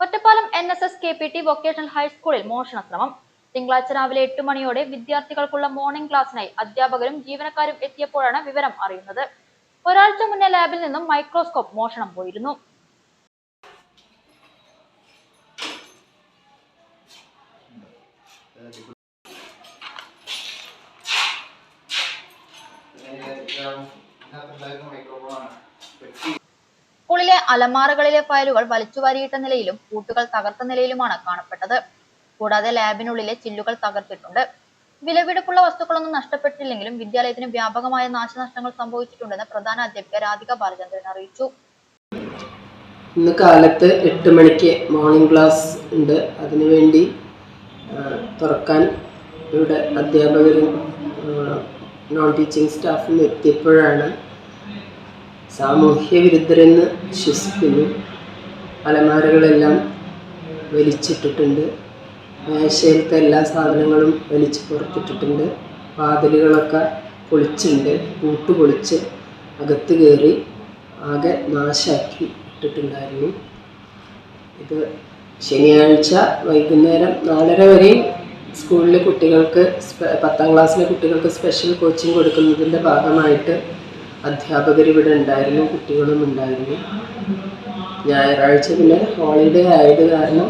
Ottapalam N S S K P T vocational ഹൈസ്കൂളിൽ മോഷണ ശ്രമം തിങ്കളാഴ്ച രാവിലെ എട്ട് മണിയോടെ വിദ്യാർത്ഥികൾക്കുള്ള മോർണിംഗ് ക്ലാസ്സിനായി അധ്യാപകരും ജീവനക്കാരും എത്തിയപ്പോഴാണ് വിവരം അറിയുന്നത്. ഒരാഴ്ച മുന്നേ ലാബിൽ നിന്നും മൈക്രോസ്കോപ്പ് മോഷണം പോയിരുന്നു. സ്കൂളിലെ അലമാറകളിലെ ഫയലുകൾ വലിച്ചുവാരിയിട്ട നിലയിലും പൂട്ടുകൾ തകർത്ത നിലയിലുമാണ് കാണപ്പെട്ടത്. കൂടാതെ ലാബിനുള്ളിലെ ചില്ലുകൾ തകർത്തിട്ടുണ്ട്. വിലപിടിപ്പുള്ള വസ്തുക്കളൊന്നും നഷ്ടപ്പെട്ടില്ലെങ്കിലും വിദ്യാലയത്തിന് വ്യാപകമായ നാശനഷ്ടങ്ങൾ സംഭവിച്ചിട്ടുണ്ടെന്ന് പ്രധാന അധ്യാപിക രാധിക ബാലചന്ദ്രൻ അറിയിച്ചു. ഇന്ന് കാലത്ത് എട്ട് മണിക്ക് മോർണിംഗ് ക്ലാസ് ഉണ്ട്. അതിനുവേണ്ടി തുറക്കാൻ ഇവിടെ അധ്യാപകരും നോൺ ടീച്ചിങ് സ്റ്റാഫും എത്തിയപ്പോഴാണ് സാമൂഹ്യ വിരുദ്ധരെന്ന് വിശ്വസിക്കുന്നു. അലമാരകളെല്ലാം വലിച്ചിട്ടിട്ടുണ്ട്. മേശയിലത്തെ എല്ലാ സാധനങ്ങളും വലിച്ച് പുറത്തിട്ടിട്ടുണ്ട്. വാതിലുകളൊക്കെ പൊളിച്ചിട്ടുണ്ട്. കൂട്ടു പൊളിച്ച് അകത്ത് കയറി ആകെ നാശാക്കി ഇട്ടിട്ടുണ്ടായിരുന്നു. ഇത് ശനിയാഴ്ച വൈകുന്നേരം നാലര വരെയും സ്കൂളിലെ കുട്ടികൾക്ക് പത്താം ക്ലാസ്സിലെ കുട്ടികൾക്ക് സ്പെഷ്യൽ കോച്ചിങ് കൊടുക്കുന്നതിന്റെ ഭാഗമായിട്ട് അധ്യാപകർ ഇവിടെ ഉണ്ടായിരുന്നു കുട്ടികളും ഉണ്ടായിരുന്നു. ഞായറാഴ്ച പിന്നെ ഹോളിഡേ ആയത് കാരണം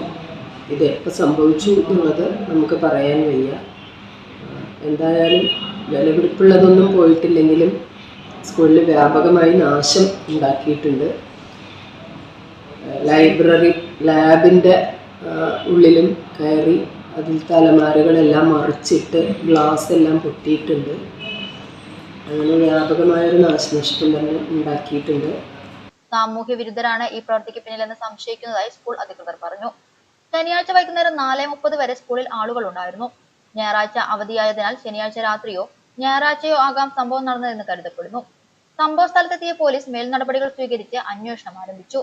ഇത് എപ്പോൾ സംഭവിച്ചു എന്നുള്ളത് നമുക്ക് പറയാൻ വയ്യ. എന്തായാലും വിലപിടിപ്പുള്ളതൊന്നും പോയിട്ടില്ലെങ്കിലും സ്കൂളിൽ വ്യാപകമായി നാശം ഉണ്ടാക്കിയിട്ടുണ്ട്. ലൈബ്രറി ലാബിന്റെ ഉള്ളിലും കയറി അതിൽ തലമാരകളെല്ലാം മറിച്ചിട്ട് ഗ്ലാസ് എല്ലാം പൊട്ടിയിട്ടുണ്ട്. അങ്ങനെ വ്യാപകമായൊരു നാശനഷ്ടം തന്നെ ഉണ്ടാക്കിയിട്ടുണ്ട്. സാമൂഹ്യ വിരുദ്ധരാണ് ഈ പ്രവൃത്തിക്ക് പിന്നിലെന്ന് സംശയിക്കുന്നതായി സ്കൂൾ അധികൃതർ പറഞ്ഞു. ശനിയാഴ്ച വൈകുന്നേരം നാല് മുപ്പത് വരെ സ്കൂളിൽ ആളുകൾ ഉണ്ടായിരുന്നു. ഞായറാഴ്ച അവധിയായതിനാൽ ശനിയാഴ്ച രാത്രിയോ ഞായറാഴ്ചയോ ആകാം സംഭവം നടന്നതെന്ന് കരുതപ്പെടുന്നു. സംഭവ സ്ഥലത്തെത്തിയ പോലീസ് മേൽനടപടികൾ സ്വീകരിച്ച് അന്വേഷണം ആരംഭിച്ചു.